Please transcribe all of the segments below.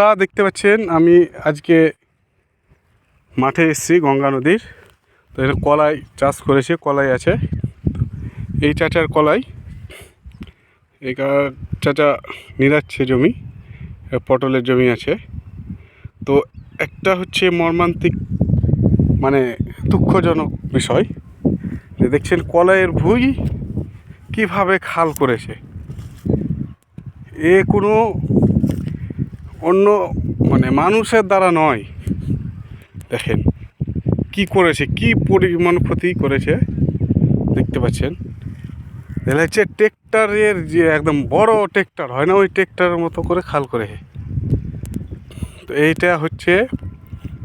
বন্ধুরা দেখতে পাচ্ছেন, আমি আজকে মাঠে এসেছি গঙ্গা নদীর। তো এখানে কলাই চাষ করেছে, কলাই আছে। এই চাচার কলাই, এই চাচা নিরাচ্ছে জমি, পটলের জমি আছে। তো একটা হচ্ছে মর্মান্তিক মানে দুঃখজনক বিষয় দেখছেন কলাইয়ের ভুই কীভাবে খাল করেছে। এ কোনো অন্য মানে মানুষের দ্বারা নয়। দেখেন, কি করেছে, কি পরিমাণ ক্ষতি করেছে দেখতে পাচ্ছেন? এটা হচ্ছে ট্রেক্টরের যে একদম বড় ট্রেক্টর, হয় না ওই ট্রেক্টরের মতো করে খাল করে। তো এইটা হচ্ছে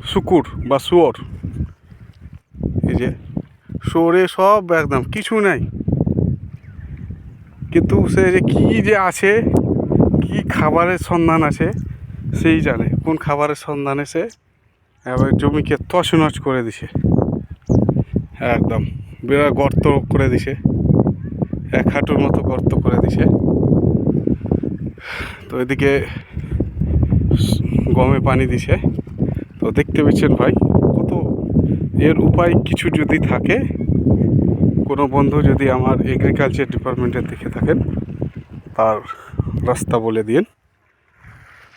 শুকুর বা শুয়োর। এই যে শুয়োরে সব একদম কিছু নাই। কিন্তু সে যে কী যে আছে, কি খাবারের সন্ধান আছে সেই জানে কোন খাবারের সন্ধানে সে এবার জমিকে তছনছ করে দিছে। একদম বিরাট গর্ত করে দিছে। এক হাঁটুর মতো গর্ত করে দিছে। তো এদিকে গমে পানি দিছে। তো দেখতে পেয়েছেন ভাই, কত এর উপায় কিছু যদি থাকে, কোনো বন্ধু যদি আমার এগ্রিকালচার ডিপার্টমেন্টের দিকে থাকেন, তার রাস্তা বলে দিন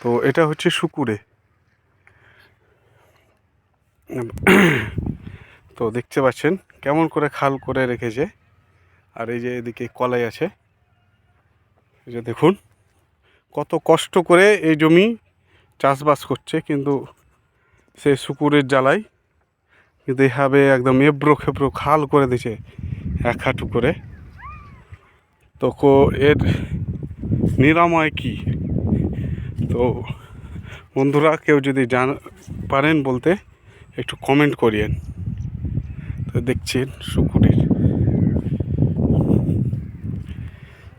তো এটা হচ্ছে শুকুরে। তো দেখতে পাচ্ছেন, কেমন করে খাল করে রেখেছে। আর এই যে এদিকে কলাই আছে। এই যে দেখুন, কত কষ্ট করে এই জমি চাষবাস করছে, কিন্তু সে শুকুরের জ্বালায়। কিন্তু এভাবে একদম এবড়ো খেবড়ো খাল করে দিছে এক হাঁটু করে। তো এর নিরাময় কি? তো বন্ধুরা কেউ যদি জান, পারেন বলতে, একটু কমেন্ট করিয়েন। তো দেখছেন শুকুরের।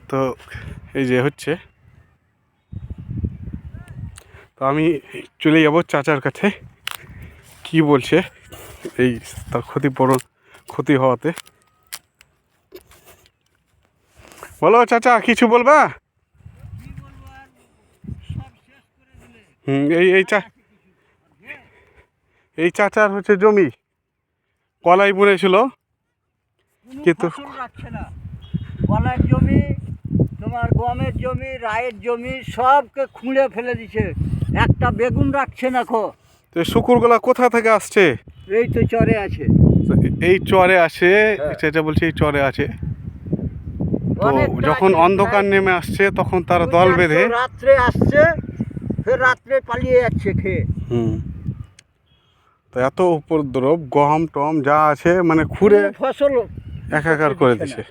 তো এই যে হচ্ছে। তো আমি চলে যাব চাচার কাছে। কি বলছে? এই তার ক্ষতিপূরণ ক্ষতি হওয়াতে। বলো চাচা, কিছু বলবা? হুম এই এই চা এই চাচার হচ্ছে জমি। কলাই বুনেছিল। কোনো কিন্তু- রাখছে না। কলার জমি তোমার গমের জমি রায়ের জমি সবকে খুঁড়ে ফেলে দিছে। একটা বেগুন রাখছে না খো। তো শুকুরগুলা কোথা থেকে আসছে? এই তো চরে আছে। এই চরে আসে হ্যাঁ। চাচা বলছে এই চরে আছে। তো যখন অন্ধকার নেমে আসছে তখন তারা দল বেঁধে রাত্রে আসছে ফের রাত্রে পালিয়ে যাচ্ছে খেয়ে হুম। তো এত উপদ্রব গম টম যা আছে মানে খুঁড়ে ফসল একাকার করে দিছে।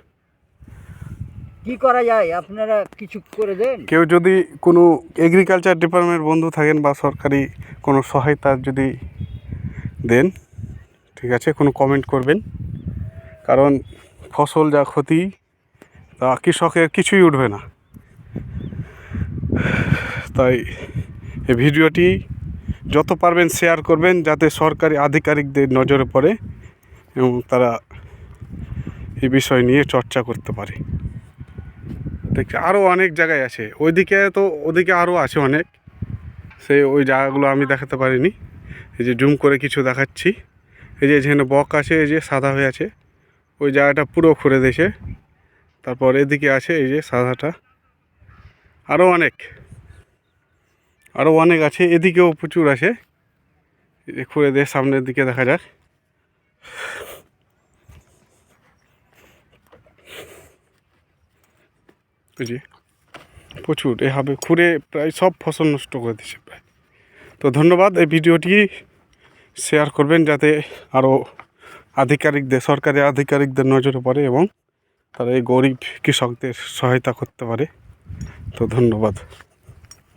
কি করা যায়? আপনারা কিছু করে দেন? কেউ যদি কোনো এগ্রিকালচার ডিপার্টমেন্ট বন্ধু থাকেন বা সরকারি কোনো সহায়তা যদি দেন ঠিক আছে কোনো কমেন্ট করবেন। কারণ ফসল যা ক্ষতি তা কৃষকের কিছুই উঠবে না। তাই এই ভিডিওটি যত পারবেন শেয়ার করবেন যাতে সরকারি আধিকারিকদের নজরে পড়ে এবং তারা এই বিষয় নিয়ে চর্চা করতে পারে। দেখছি আরও অনেক জায়গায় আছে। ওইদিকে তো, ওদিকে আরও আছে অনেক। সেই ওই জায়গাগুলো আমি দেখাতে পারিনি। এই যে জুম করে কিছু দেখাচ্ছি। এই যে যেখানে বক আছে, এই যে সাদা হয়ে আছে। ওই জায়গাটা পুরো খুঁড়ে দিয়েছে। তারপর এদিকে আছে এই যে সাদাটা। আরও অনেক। আরও অনেক আছে, এদিকেও প্রচুর আছে। খুঁড়ে দিয়ে সামনের দিকে দেখা যাক। যে প্রচুর এভাবে খুঁড়ে প্রায় সব ফসল নষ্ট করে দিচ্ছে প্রায়। তো ধন্যবাদ, এই ভিডিওটি শেয়ার করবেন যাতে আরও আধিকারিকদের, সরকারি আধিকারিকদের নজরে পড়ে এবং তারা এই গরিব কৃষকদের সহায়তা করতে পারে। তো ধন্যবাদ।